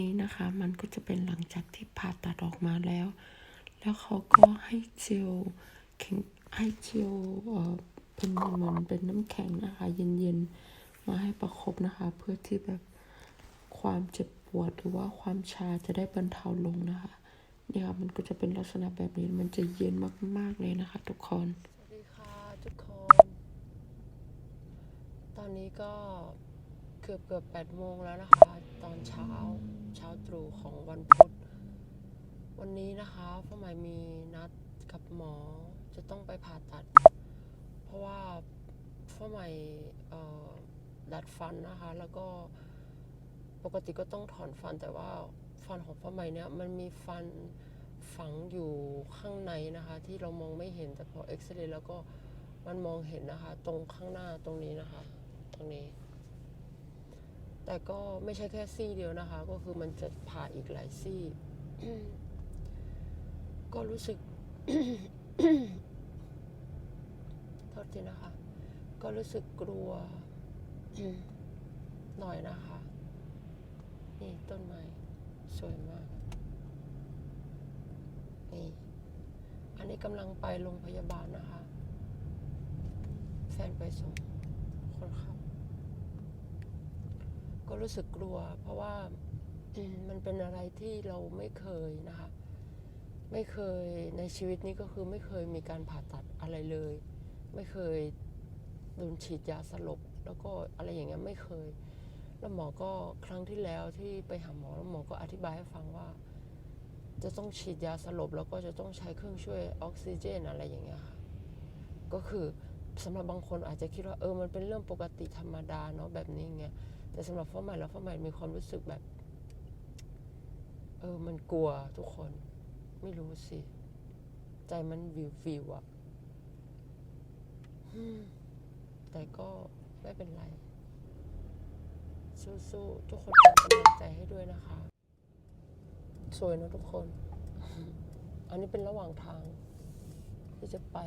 นี้นะคะ มันก็จะเป็นหลังจากที่ผ่าตัดออกมาแล้ว แล้วเขาก็ให้เจลแข็งให้เจลเอ่อเป็นเหมือนเป็นน้ำแข็งนะคะ เย็นๆ มาให้ประคบนะคะ เพื่อที่แบบความเจ็บปวดหรือว่าความชาจะได้บรรเทาลงนะคะเนี่ยค่ะมันก็จะเป็นลักษณะแบบนี้มันจะเย็นมากๆเลยนะคะ ทุกคน สวัสดีค่ะทุกคน ตอนนี้ก็ เกือบเกือบแปดโมงแล้วนะคะ ตอนเช้าเช้าตรู่ของวันพุธวันนี้นะคะพ่อหมายมีนัดกับหมอจะต้องไปผ่าตัด เพราะว่าพ่อหมายเอ่อดัดฟันนะคะ แล้วก็ปกติก็ต้องถอนฟันแต่ว่าฟันของพ่อหมายเนี่ยมันมีฟันฝังอยู่ข้างในนะคะ ที่เรามองไม่เห็นแต่พอเอ็กซเรย์แล้วก็มันมองเห็นนะคะ ตรงข้างหน้าตรงนี้นะคะ ตรงนี้ แต่ก็ไม่ใช่แค่ซี่เดียวนะคะ ก็คือมันจะผ่าอีกหลายซี่ ก็รู้สึกโทษทีนะคะ ก็รู้สึกกลัวหน่อยนะคะ นี่ต้นไม้สวยมากนี่อันนี้กำลังไปโรงพยาบาลนะคะ แฟนไปส่งคนขับ ก็รู้สึกกลัว เพราะว่าอืมมันเป็นอะไรที่เราไม่เคยนะคะ ไม่เคยในชีวิตนี้ก็คือไม่เคยมีการผ่าตัดอะไรเลย ไม่เคยโดนฉีดยาสลบ แล้วก็อะไรอย่างเงี้ยไม่เคย แล้วหมอก็ครั้งที่แล้วที่ไปหาหมอแล้วหมอก็อธิบายให้ฟังว่า จะต้องฉีดยาสลบแล้วก็จะต้องใช้เครื่องช่วยออกซิเจนอะไรอย่างเงี้ยค่ะ ก็คือ สำหรับบางคนอาจจะคิดว่าเออมันเป็นเรื่องปกติธรรมดาเนาะแบบนี้ไงแต่สำหรับฟ้าใหม่แล้วฟ้าใหม่มีความรู้สึกแบบ เออมันกลัวทุกคน ไม่รู้สิ ใจมันวิววิวอะแต่ก็ไม่เป็นไร สู้ๆทุกคนเป็นกำลังใจให้ด้วยนะคะ สวยนะทุกคน อันนี้เป็นระหว่างทางที่จะไป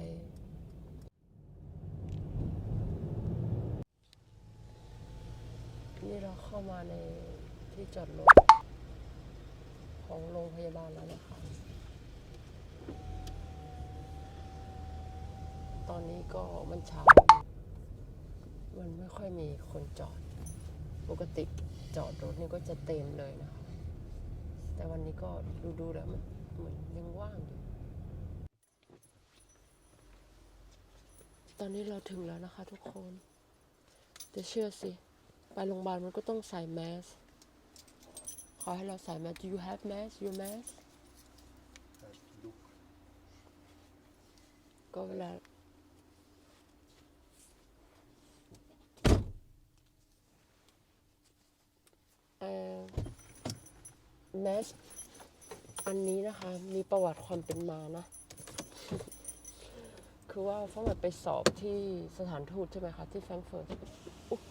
นี่เราเข้ามาในที่จอดรถของโรงพยาบาลแล้วนะคะ ตอนนี้ก็มันเช้า มันไม่ค่อยมีคนจอด ปกติจอดรถนี่ก็จะเต็มเลยนะคะ แต่วันนี้ก็ดูดูๆแล้วมันเหมือนยังว่างอยู่ ตอนนี้เราถึงแล้วนะคะทุกคน จะเชื่อสิ ไปโรงพยาบาลมันก็ต้องใส่แมสขอให้เราใส่แมส Do you have mask your mask ก็เวลาเอ่อแมสอันนี้นะคะ มีประวัติความเป็นมานะ คือว่าฟ้าแบบไปสอบที่สถานทูตใช่ไหมคะ ที่แฟรงก์เฟิร์ตอุ๊ย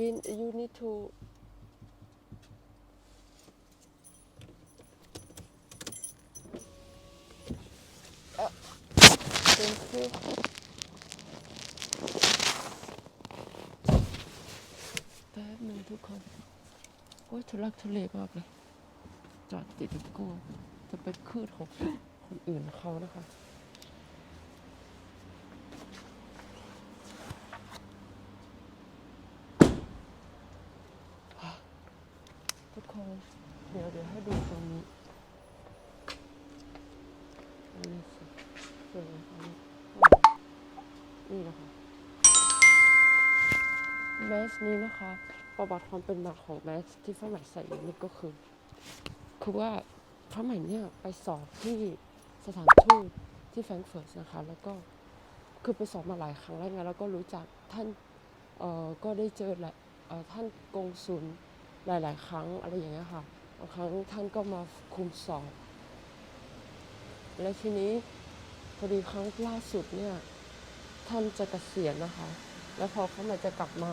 Vin you need to เอ่อ thank you แป๊บหนึงทุกคนโอ้ยทุลักทุเลมากเลยจอดติดกับกูจะเป็นคืดของคนอื่นเขานะคะ ทุกคน เดี๋ยวเดี๋ยวให้ดูตรงนี้อันนี้สิสวยอันนี้นี่นะคะแมสนี้นะคะ ประวัติความเป็นมาของแมสที่ฟ้าใหม่ใส่อยู่นี่ก็คือ คือว่าฟ้าใหม่เนี่ยไปสอบที่สถานทูตที่แฟรงก์เฟิร์ตนะคะ แล้วก็คือไปสอบมาหลายครั้งแล้วไงแล้วก็รู้จักท่านเอ่อก็ได้เจอแหละเอ่อท่านกงสุลหลาย ๆ ครั้งอะไรอย่างเงี้ยค่ะ บางครั้งท่านก็มาคุมสอบ และทีนี้พอดีครั้งล่าสุดเนี่ยท่านจะเกษียณนะคะ แล้วพอเขามาจะกลับมา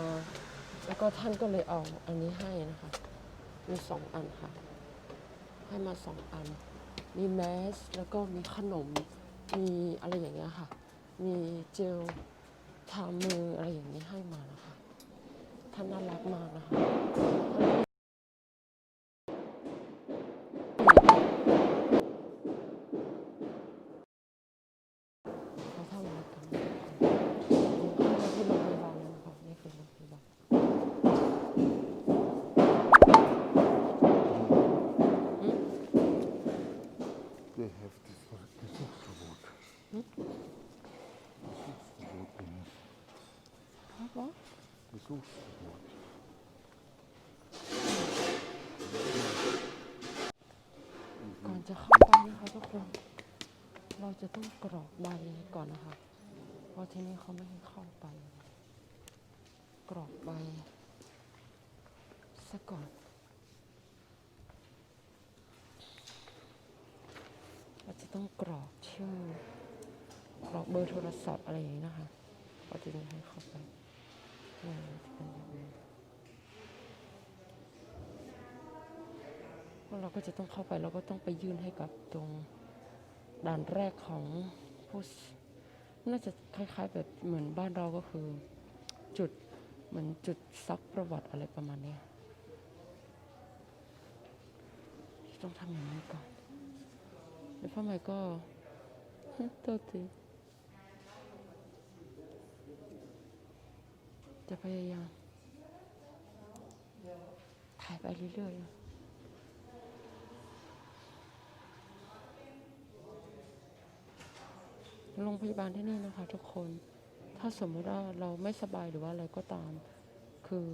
แล้วก็ท่านก็เลยเอาอันนี้ให้นะคะ มีสองอันค่ะ ให้มาสองอัน มีแมสแล้วก็มีขนม มีอะไรอย่างเงี้ยค่ะ มีเจลทามืออะไรอย่างนี้ให้มานะคะ ท่านน่ารักมากนะคะ ก่อนจะเข้าไปนะคะทุกคน เราจะต้องกรอกใบก่อนนะคะ เพราะที่นี่เขาไม่ให้เข้าไป กรอกใบซะก่อน เราจะต้องกรอกชื่อ กรอกเบอร์โทรศัพท์อะไรอย่างนี้นะคะก็จะได้ให้เข้าไป เนี่ยจะเราก็จะต้องเข้าไปเราก็ต้องไปยื่นให้กับตรงด่านแรกของผู้น่าจะคล้ายๆแบบเหมือนบ้านเราก็คือ จุดเหมือนจุดซักประวัติอะไรประมาณนี้ต้องทำอย่างนี้ก่อนแล้วพ่อใหม่ก็ตัวตี จะพยายาม ถ่ายไปเรื่อยๆโรงพยาบาลที่นี่นะคะ ทุกคน ถ้าสมมติว่าเราไม่สบายหรือว่าอะไรก็ตาม คือ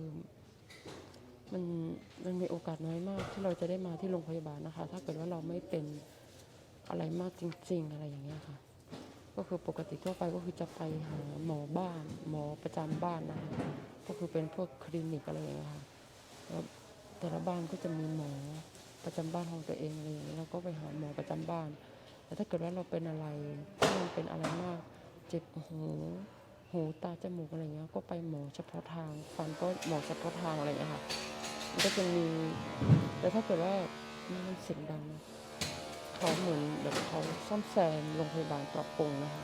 มันมันมีโอกาสน้อยมากที่เราจะได้มาที่โรงพยาบาลนะคะ ถ้าเกิดว่าเราไม่เป็นอะไรมากจริง ๆ อะไรอย่างเงี้ยค่ะ ก็คือปกติทั่วไปก็คือจะไปหาหมอบ้าน หมอประจำบ้านนะคะก็คือเป็นพวกคลินิกอะไรอย่างเงี้ยค่ะแล้วแต่ละบ้านก็จะมีหมอประจำบ้านของตัวเองอะไรอย่างเงี้ยเราก็ไปหาหมอประจำบ้านแต่ถ้าเกิดว่าเราเป็นอะไรที่มันเป็นอะไรมาก เจ็บหูหูตาจมูกอะไรเงี้ยก็ไปหมอเฉพาะทางฟันก็หมอเฉพาะทางอะไรอย่างเงี้ยค่ะมันก็จะมีแต่ถ้าเกิดว่ามันเสียงดังนะ เหมือนแบบเขาซ่อมแซมโรงพยาบาลปรับปรุงนะคะ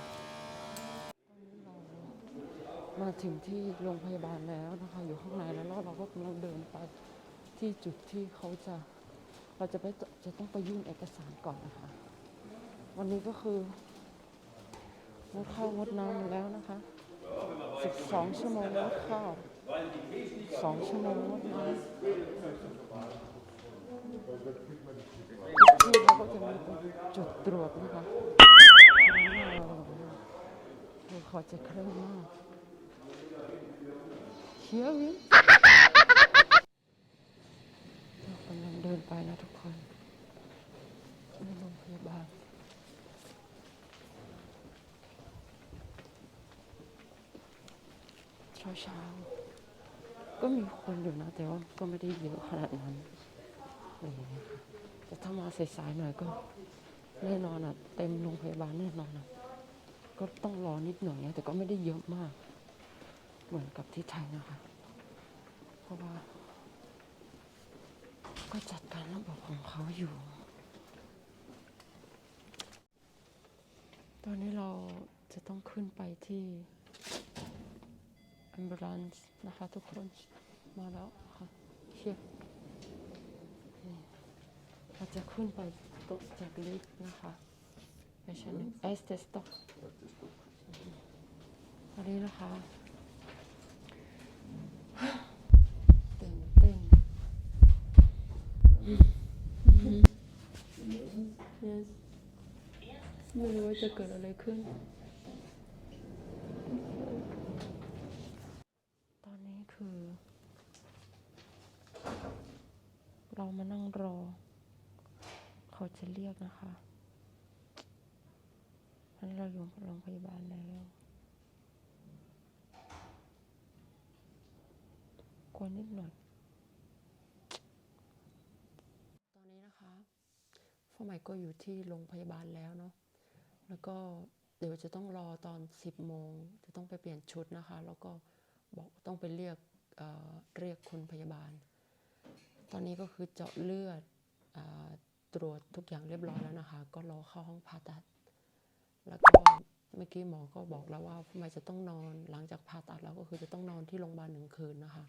มาถึงที่โรงพยาบาลแล้วนะคะอยู่ข้างในแล้วเราก็กำลังเดินไปที่จุดที่เขาจะเราจะไปจะต้องไปยื่นเอกสารก่อนนะคะ วันนี้ก็คืองดข้าวงดน้ำแล้วนะคะ 12 ชั่วโมงงดข้าว2ชั่วโมงงดน้ำ จุดตรวจนะคะเราขอจะเคร่งมากเชี่ยววิเรากำลังเดินไปนะทุกคนในโรงพยาบาลเช้าเช้าๆก็มีคนอยู่นะ แต่ว่าก็ไม่ได้เยอะขนาดนั้นอะไรอย่างเงี้ยค่ะ แต่ถ้ามาสายๆหน่อยก็แน่นอนอะ เต็มโรงพยาบาลแน่นอนอะ ก็ต้องรอนิดหน่อยนะแต่ก็ไม่ได้เยอะมาก เหมือนกับที่ไทยนะคะ เพราะว่า ก็จัดการระบบของเขาอยู่ ตอนนี้เราจะต้องขึ้นไปที่ ambulance นะคะทุกคนมาแล้วค่ะเชียร์ จะขึ้นไปตกจากลิฟต์นะคะไปชั้นหนึ่งเอสเตสต็อกอันนี้นะคะตื่นเต้น yes ไม่รู้ว่าจะเกิดอะไรขึ้น ตอนนี้คือ เรามานั่งรอ เขาจะเรียกนะคะอันนี้เราอยู่โรงพยาบาลแล้วกลัวนิดหน่อย ตอนนี้นะคะพ่อใหม่ก็อยู่ที่โรงพยาบาลแล้วเนาะ แล้วก็เดี๋ยวจะต้องรอตอน 10โมง จะต้องไปเปลี่ยนชุดนะคะ แล้วก็บอกต้องไปเรียกเเรียกคุณพยาบาล ตอนนี้ก็คือเจาะเลือดอ ตรวจทุกอย่างเรียบร้อยแล้วนะคะ ก็รอเข้าห้องผ่าตัด แล้วก็เมื่อกี้หมอก็บอกแล้วว่าทำไมจะต้องนอนหลังจากผ่าตัดแล้วก็คือจะต้องนอนที่โรงพยาบาลหนึ่งคืนนะคะ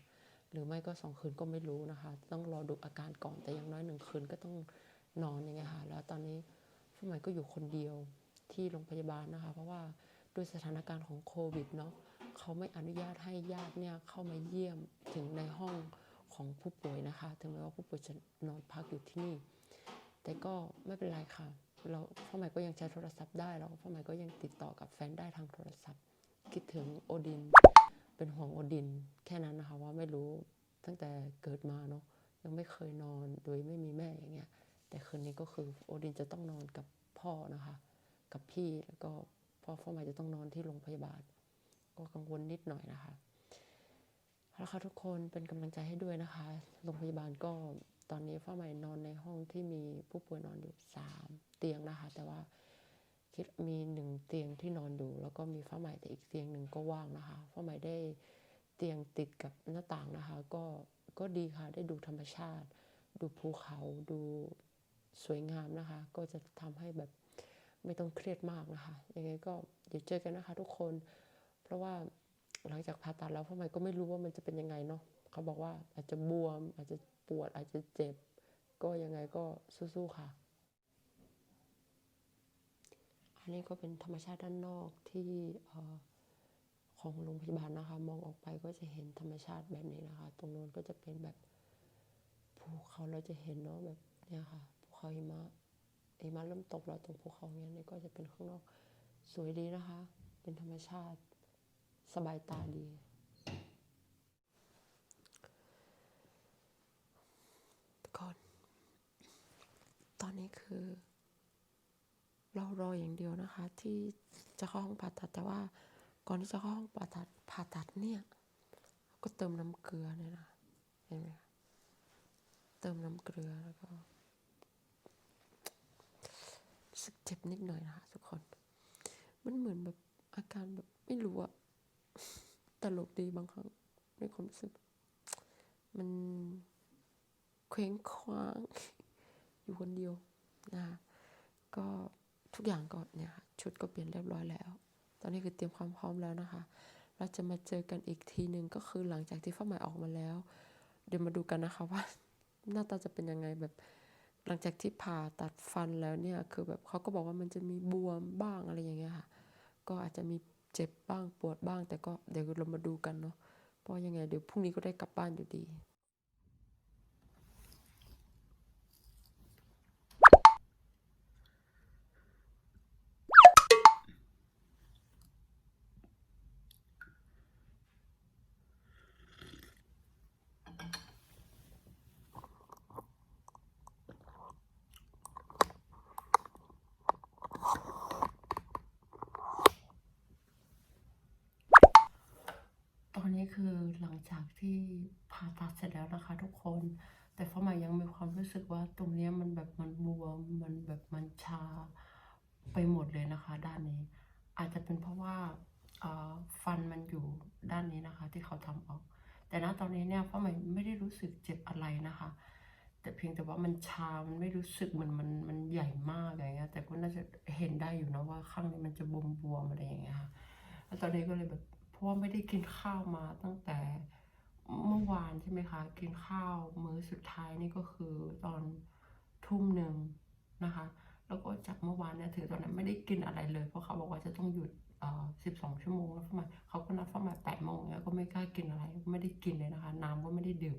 หรือไม่ก็สองคืนก็ไม่รู้นะคะ ต้องรอดูอาการก่อนแต่อย่างน้อยหนึ่งคืนก็ต้องนอนอย่างเงี้ยค่ะแล้วตอนนี้ผู้ใหม่ก็อยู่คนเดียวที่โรงพยาบาลนะคะ เพราะว่าด้วยสถานการณ์ของโควิดเนาะเขาไม่อนุญาตให้ญาติเนี่ยเข้ามาเยี่ยมถึงในห้องของผู้ป่วยนะคะ ถึงแม้ว่าผู้ป่วยจะนอนพักอยู่ที่นี่ แต่ก็ไม่เป็นไรค่ะ เราพ่อใหม่ก็ยังใช้โทรศัพท์ได้แล้วพ่อใหม่ก็ยังติดต่อกับแฟนได้ทางโทรศัพท์ คิดถึงโอดิน เป็นห่วงโอดิน แค่นั้นนะคะว่าไม่รู้ตั้งแต่เกิดมาเนาะยังไม่เคยนอนโดยไม่มีแม่อย่างเงี้ย แต่คืนนี้ก็คือโอดินจะต้องนอนกับพ่อนะคะ กับพี่แล้วก็พ่อฟ้าใหม่จะต้องนอนที่โรงพยาบาล ก็กังวลนิดหน่อยนะคะ แล้วค่ะทุกคนเป็นกำลังใจให้ด้วยนะคะ โรงพยาบาลก็ตอนนี้ฟ้าใหม่นอนในห้องที่มีผู้ป่วยนอนอยู่สามเตียงนะคะ แต่ว่าคิดมีหนึ่งเตียงที่นอนอยู่ แล้วก็มีฟ้าใหม่แต่อีกเตียงหนึ่งก็ว่างนะคะฟ้าใหม่ได้เตียงติดกับหน้าต่างนะคะ ก็ก็ดีค่ะได้ดูธรรมชาติ ดูภูเขาดูสวยงามนะคะ ก็จะทำให้แบบไม่ต้องเครียดมากนะคะยังไงก็เดี๋ยวเจอกันนะคะ ทุกคน เพราะว่า หลังจากผ่าตัดแล้วพ่อใหม่ก็ไม่รู้ว่ามันจะเป็นยังไงเนาะเขาบอกว่าอาจจะบวม อาจจะปวด อาจจะเจ็บ ก็ยังไงก็สู้ๆค่ะ อันนี้ก็เป็นธรรมชาติด้านนอกที่อของโรงพยาบาลนะคะ มองออกไปก็จะเห็นธรรมชาติแบบนี้นะคะ ตรงโน้นก็จะเป็นแบบภูเขาเราจะเห็นเนาะแบบเนี่ยค่ะภูเขาหิมะหิมะเริ่มตกแล้วตรงภูเขาเนี้ยนี่ก็จะเป็นข้างนอกสวยดีนะคะ เป็นธรรมชาติ สบายตาดี ก่อน ตอนนี้คือ เรารออย่างเดียวนะคะ ที่จะเข้าห้องผ่าตัดแต่ว่า ก่อนที่จะเข้าห้องผ่าตัดผ่าตัดเนี่ย ก็เติมน้ำเกลือเนี่ยนะเห็นไหมเติมน้ำเกลือแล้วก็รู้สึกเจ็บนิดหน่อยนะคะทุกคน มันเหมือนแบบอาการแบบไม่รู้อะ ตลกดีบางครั้งในความรู้สึก มันเคว้งคว้าง อยู่คนเดียวนะคะก็ทุกอย่างก็เนี่ยชุดก็เปลี่ยนเรียบร้อยแล้ว ตอนนี้คือเตรียมความพร้อมแล้วนะคะ เราจะมาเจอกันอีกทีหนึ่งก็คือหลังจากที่ฟ้าใหม่ออกมาแล้ว เดี๋ยวมาดูกันนะคะว่าหน้าตาจะเป็นยังไงแบบหลังจากที่ผ่าตัดฟันแล้วเนี่ยคือแบบเขาก็บอกว่ามันจะมีบวมบ้างอะไรอย่างเงี้ยค่ะ ก็อาจจะมี เจ็บบ้างปวดบ้าง แต่ก็เดี๋ยวเรามาดูกันเนาะเพราะยังไงเดี๋ยวพรุ่งนี้ก็ได้กลับบ้านอยู่ดี ตอนนี้ คือหลังจากที่ผ่าตัดเสร็จแล้วนะคะทุกคน แต่ฟ้าใหม่ยังมีความรู้สึกว่าตรงนี้มันแบบมันบวม มันแบบมันชาไปหมดเลยนะคะ ด้านนี้ อาจจะเป็นเพราะว่าฟันมันอยู่ด้านนี้นะคะ ที่เขาทำออก แต่ณตอนนี้เนี่ยฟ้าใหม่ไม่ได้รู้สึกเจ็บอะไรนะคะ แต่เพียงแต่ว่ามันชา มันไม่รู้สึกเหมันมันมันใหญ่มากอะไรเงี้ย แต่ก็น่าจะเห็นได้อยู่นะว่าข้างนี้มันจะบวมบวมๆอะไรอย่างเงี้ยค่ะแล้วตอนนี้ก็เลยแบบ ราะว่าไม่ได้กินข้าวมาตั้งแต่เมื่อวานใช่ไหมคะ กินข้าวมื้อสุดท้ายนี่ก็คือตอนทุ่มหนึ่งนะคะ แล้วก็จากเมื่อวานเนี่ยถือตอนนั้นไม่ได้กินอะไรเลย เพราะเขาบอกว่าจะต้องหยุดเอ่อสิบสองชั่วโมงแล้วเข้ามาเขาก็นัดเข้ามาแปดโมงแล้วก็ไม่กล้ากินอะไร ไม่ได้กินเลยนะคะ น้ำก็ไม่ได้ดื่ม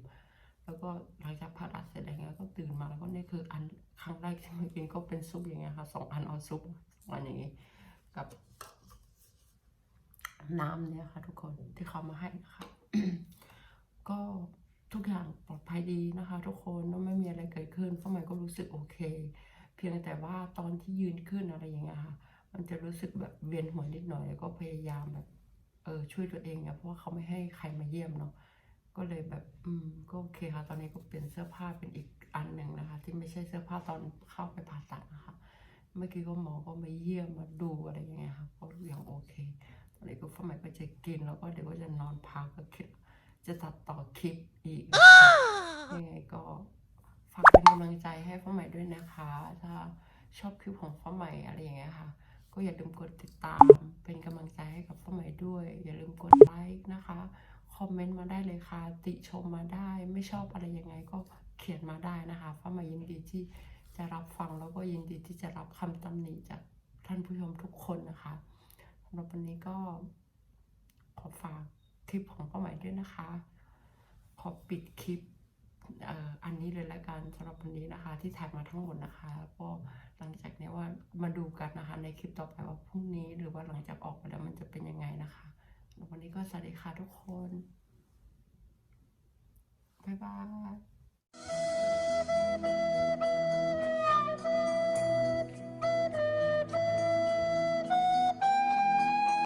แล้วก็หลังจากผ่าตัดเสร็จอะไรเงี้ยก็ตื่นมาแล้วก็นี่คืออันครั้งแรกที่มากินก็เป็นซุปอย่างเงี้ยค่ะสองอันเอาซุปสองอันอย่างงี้กับ น้ำเนี่ยค่ะ ทุกคนที่เขามาให้นะคะ ก็ทุกอย่างปลอดภัยดีนะคะ ทุกคนไม่มีอะไรเกิดขึ้นฟ้าใหม่ก็รู้สึกโอเค เพียงแต่ว่าตอนที่ยืนขึ้นอะไรอย่างเงี้ยค่ะ มันจะรู้สึกแบบเวียนหัวนิดหน่อยแล้วก็พยายามแบบเออช่วยตัวเองอะเพราะว่าเขาไม่ให้ใครมาเยี่ยมเนาะก็เลยแบบอืมก็โอเคค่ะ ตอนนี้ก็เปลี่ยนเสื้อผ้าเป็นอีกอันหนึ่งนะคะ ที่ไม่ใช่เสื้อผ้าตอนเข้าไปผ่าตัดนะคะเมื่อกี้ก็หมอก็มาเยี่ยมมาดูอะไรอย่างเงี้ยค่ะก็ยังโอเค ตอนนี้ก็ฟ้าใหม่ก็จะกินแล้วก็เดี๋ยวก็จะนอนพักก็คิดจะตัดต่อคลิปอีกยังไงก็ฝากเป็นกำลังใจให้ฟ้าใหม่ด้วยนะคะ ถ้าชอบคลิปของฟ้าใหม่อะไรอย่างเงี้ยค่ะ ก็อย่าลืมกดติดตาม เป็นกำลังใจให้กับฟ้าใหม่ด้วย อย่าลืมกดไลค์นะคะ คอมเมนต์มาได้เลยค่ะ ติชมมาได้ ไม่ชอบอะไรยังไงก็เขียนมาได้นะคะฟ้าใหม่ยินดีที่จะรับฟังแล้วก็ยินดีที่จะรับคำตำหนิจากท่านผู้ชมทุกคนนะคะำหรับวันนี้ก็ขอฝากคลิปของป้าใหม่ด้วยนะคะ ขอปิดคลิปอันนี้เลยละกันสำหรับวันนี้นะคะ ที่ถ่ายมาทั้งหมดนะคะก็หลังจากนี้ว่ามาดูกันนะคะในคลิปต่อไปว่าพรุ่งนี้หรือว่าหลังจากออกไปแล้วมันจะเป็นยังไงนะคะวันนี้ก็สวัสดีค่ะทุกคน บ๊ายบาย